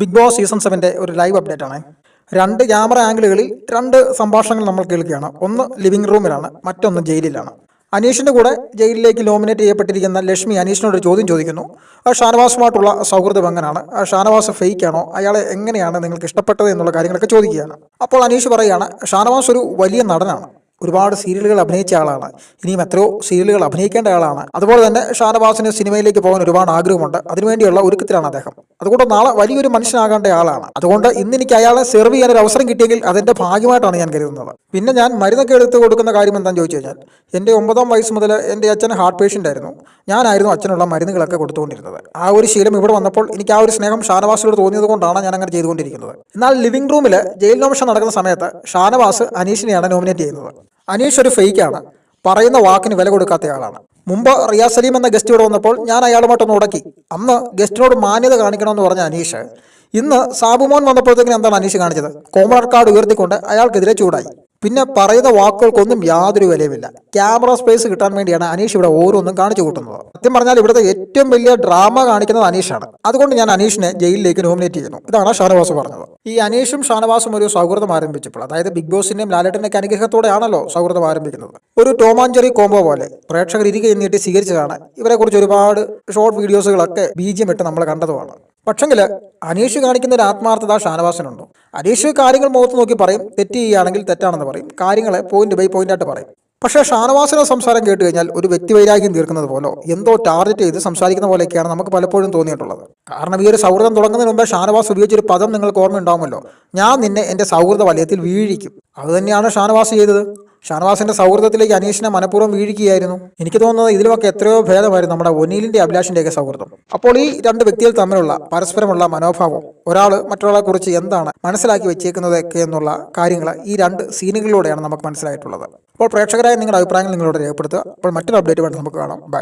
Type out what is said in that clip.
Big boss season സെവന്റെ ഒരു live update ആണ്. രണ്ട് ക്യാമറ ആംഗിളുകളിൽ രണ്ട് സംഭാഷണങ്ങൾ നമ്മൾ കേൾക്കുകയാണ്. ഒന്ന് ലിവിംഗ് റൂമിലാണ് മറ്റൊന്ന് ജയിലിലാണ്. അനീഷിന്റെ കൂടെ ജയിലിലേക്ക് നോമിനേറ്റ് ചെയ്യപ്പെട്ടിരിക്കുന്ന ലക്ഷ്മി അനീഷിനോട് ഒരു ചോദ്യം ചോദിക്കുന്നു. ഷാനവാസുമായിട്ടുള്ള സൗഹൃദം എങ്ങനെയാണ് ഷാനവാസ് ഫേക്ക് ആണോ അയാളെ എങ്ങനെയാണ് നിങ്ങൾക്ക് ഇഷ്ടപ്പെട്ടത് എന്നുള്ള കാര്യങ്ങളൊക്കെ ചോദിക്കുകയാണ്. അപ്പോൾ അനീഷ് പറയുകയാണ് ഷാനവാസ് ഒരു വലിയ നടനാണ്. ഒരുപാട് സീരിയലുകൾ അഭിനയിച്ച ആളാണ്. ഇനിയും എത്രയോ സീരിയലുകൾ അഭിനയിക്കേണ്ട ആളാണ്. അതുപോലെ തന്നെ ഷാനവാസിന് സിനിമയിലേക്ക് പോകാൻ ഒരുപാട് ആഗ്രഹമുണ്ട്. അതിനുവേണ്ടിയുള്ള ഒരുക്കത്തിലാണ് അദ്ദേഹം. അതുകൊണ്ട് നാളെ വലിയൊരു മനുഷ്യനാകേണ്ട ആളാണ്. അതുകൊണ്ട് ഇന്ന് എനിക്ക് അയാളെ സെർവ് ചെയ്യാൻ ഒരു അവസരം കിട്ടിയെങ്കിൽ അതിന്റെ ഭാഗ്യമായിട്ടാണ് ഞാൻ കരുതുന്നത്. പിന്നെ ഞാൻ മരുന്നൊക്കെ എടുത്ത് കൊടുക്കുന്ന കാര്യം എന്താണെന്ന് ചോദിച്ചു കഴിഞ്ഞാൽ എന്റെ ഒമ്പതാം വയസ്സ് മുതൽ എന്റെ അച്ഛൻ ഹാർട്ട് പേഷ്യന്റ് ആയിരുന്നു. ഞാനായിരുന്നു അച്ഛനുള്ള മരുന്നുകളൊക്കെ കൊടുത്തുകൊണ്ടിരുന്നത്. ആ ഒരു ശീലം ഇവിടെ വന്നപ്പോൾ എനിക്ക് ആ ഒരു സ്നേഹം ഷാനവാസിനോട് തോന്നിയത് കൊണ്ടാണ് ഞാൻ അങ്ങനെ ചെയ്തുകൊണ്ടിരിക്കുന്നത്. എന്നാൽ ലിവിംഗ് റൂമിൽ ജയിൽ നോമിഷൻ നടക്കുന്ന സമയത്ത് ഷാനവാസ് അനീഷിനെയാണ് നോമിനേറ്റ് ചെയ്യുന്നത്. അനീഷ് ഒരു ഫെയ്ക്കാണ് പറയുന്ന വാക്കിന് വില കൊടുക്കാത്തയാളാണ് മുമ്പ് റിയാസ് സലീം എന്ന ഗസ്റ്റ് ഇവിടെ വന്നപ്പോൾ ഞാൻ അയാളുമായിട്ടൊന്ന് ഉടക്കി. അന്ന് ഗസ്റ്റിനോട് മാന്യത കാണിക്കണമെന്ന് പറഞ്ഞ അനീഷ് ഇന്ന് സാബുമോൻ വന്നപ്പോഴത്തേക്കിനും എന്താണ് അനീഷ് കാണിച്ചത്? കോമണർ കാർഡ് ഉയർത്തിക്കൊണ്ട് അയാൾക്കെതിരെ ചൂടായി. പിന്നെ പറയുന്ന വാക്കുകൾക്കൊന്നും യാതൊരു വിലയുമില്ല. ക്യാമറ സ്പേസ് കിട്ടാൻ വേണ്ടിയാണ് അനീഷ് ഇവിടെ ഓരോന്നും കാണിച്ചു കൂട്ടുന്നത്. സത്യം പറഞ്ഞാൽ ഇവിടുത്തെ ഏറ്റവും വലിയ ഡ്രാമ കാണിക്കുന്നത് അനീഷാണ്. അതുകൊണ്ട് ഞാൻ അനീഷിനെ ജയിലിലേക്ക് നോമിനേറ്റ് ചെയ്യുന്നു. ഇതാണ് ഷാനവാസ് പറഞ്ഞത്. ഈ അനീഷും ഷാനവാസും ഒരു സൗഹൃദം ആരംഭിച്ചപ്പോൾ അതായത് ബിഗ് ബോസിന്റെയും ലാലേട്ടന്റെ അനുഗ്രഹത്തോടെയാണല്ലോ സൗഹൃദം ആരംഭിക്കുന്നത്. ഒരു ടോമാഞ്ചറി കോംബോ പോലെ പ്രേക്ഷകർ ഇരികെ നീട്ടി സ്വീകരിച്ചതാണ്. ഇവരെക്കുറിച്ച് ഒരുപാട് ഷോർട്ട് വീഡിയോസുകളൊക്കെ ബീജിയം ഇട്ട് നമ്മൾ കണ്ടതുമാണ്. പക്ഷെങ്കിൽ അനീഷ് കാണിക്കുന്ന ഒരു ആത്മാർത്ഥത ഷാനവാസിനുണ്ടോ? അനീഷ് കാര്യങ്ങൾ മുഖത്ത് നോക്കി പറയും തെറ്റ് ചെയ്യുകയാണെങ്കിൽ തെറ്റാണെന്ന് പറയും കാര്യങ്ങളെ പോയിന്റ് ബൈ പോയിന്റ് ആയിട്ട് പറയും. പക്ഷേ ഷാനവാസിനെ സംസാരം കേട്ട് കഴിഞ്ഞാൽ ഒരു വ്യക്തി വൈരാഗ്യം തീർക്കുന്നത് പോലോ എന്തോ ടാർഗറ്റ് ചെയ്ത് സംസാരിക്കുന്ന പോലെയൊക്കെയാണ് നമുക്ക് പലപ്പോഴും തോന്നിയിട്ടുള്ളത്. കാരണം ഈ ഒരു സൗഹൃദം തുടങ്ങുന്നതിന് മുമ്പേ ഷാനവാസ് ഉപയോഗിച്ചൊരു പദം നിങ്ങൾക്ക് ഓർമ്മയുണ്ടാവുമല്ലോ ഞാൻ നിന്നെ എന്റെ സൗഹൃദ വലയത്തിൽ വീഴിക്കും. അത് തന്നെയാണ് ഷാനവാസ് ചെയ്തത്. ഷാനവാസിന്റെ സൗഹൃദത്തിലേക്ക് അനീഷിനെ മനഃപൂർവം വീഴിക്കുകയായിരുന്നു. എനിക്ക് തോന്നുന്നത് ഇതിലുമൊക്കെ എത്രയോ ഭേദമായിരുന്നു നമ്മുടെ ഒനീലിന്റെ അഭിലാഷിന്റെയൊക്കെ സൗഹൃദം. അപ്പോൾ ഈ രണ്ട് വ്യക്തികൾ തമ്മിലുള്ള പരസ്പരമുള്ള മനോഭാവം ഒരാൾ മറ്റൊരാളെ കുറിച്ച് എന്താണ് മനസ്സിലാക്കി വെച്ചേക്കുന്നതൊക്കെ എന്നുള്ള കാര്യങ്ങൾ ഈ രണ്ട് സീനുകളിലൂടെയാണ് നമുക്ക് മനസ്സിലായിട്ടുള്ളത്. അപ്പോൾ പ്രേക്ഷകരായ നിങ്ങളുടെ അഭിപ്രായങ്ങൾ നിങ്ങളോട് രേഖപ്പെടുത്തുക. അപ്പോൾ മറ്റൊരു അപ്ഡേറ്റ് വേണ്ടി നമുക്ക് കാണാം. ബൈ